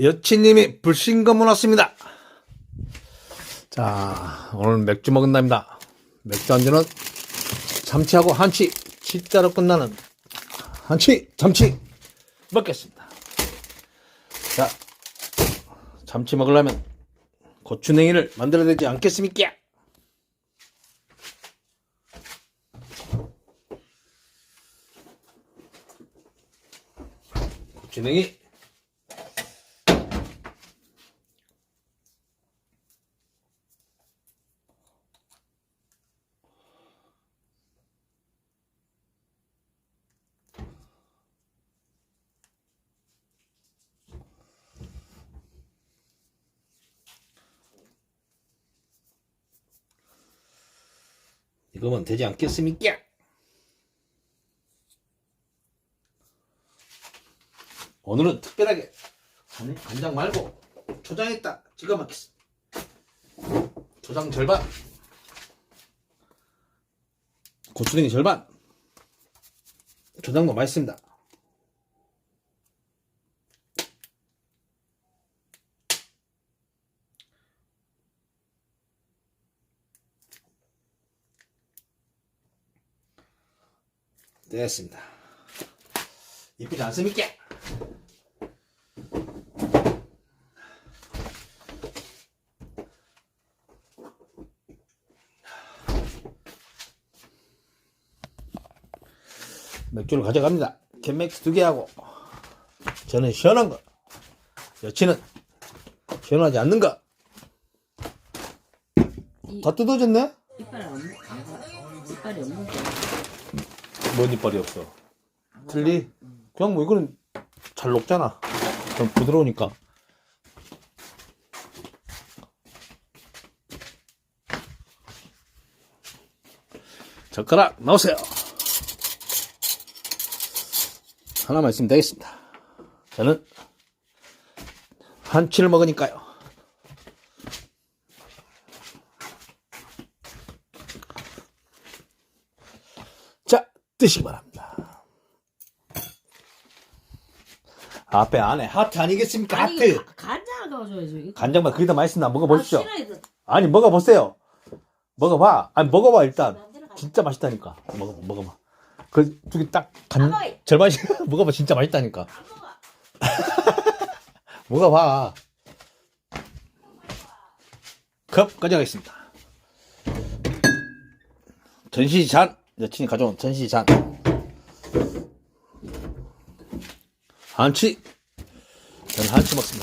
여친님이 불신검문 왔습니다. 자, 오늘 맥주 먹은 날입니다. 맥주 안주는 참치하고 한치, 치자로 끝나는 한치, 참치 먹겠습니다. 자, 참치 먹으려면 고추냉이를 만들어야 되지 않겠습니까? 고추냉이 이거면 되지 않겠습니까? 오늘은 특별하게 간- 간장 말고 초장했다 찍어 먹겠습니다. 초장 절반, 고추냉이 절반, 초장도 맛있습니다. 됐습니다. 이쁘지 않습니까? 맥주를 가져갑니다. 캔맥스 두 개하고 저는 시원한 거 여친은 시원하지 않는 거 다 뜯어졌네? 이빨 없는 안 가. 이빨이 없는 거. 뭔 이빨이 없어. 틀리? 그냥 뭐 이거는 잘 녹잖아. 좀 부드러우니까. 젓가락 넣으세요. 하나만 있으면 되겠습니다. 저는 한치를 먹으니까요 자 드시기 바랍니다 앞에 안에 하트 아니겠습니까 아니, 하트 가- 간장을 넣어줘야죠. 간장만 거기다 맛있나 먹어보십시오 아. 아니 먹어보세요. 먹어봐. 아니 먹어봐 일단. 가. 진짜 맛있다니까. 먹어 먹어봐. 그두개딱 간. 절반씩 먹어봐 진짜 맛있다니까. 먹어봐. 컵 가져가겠습니다. 전시잔 여친이 가져온 전시잔. 한치. 저는 한치 먹습니다.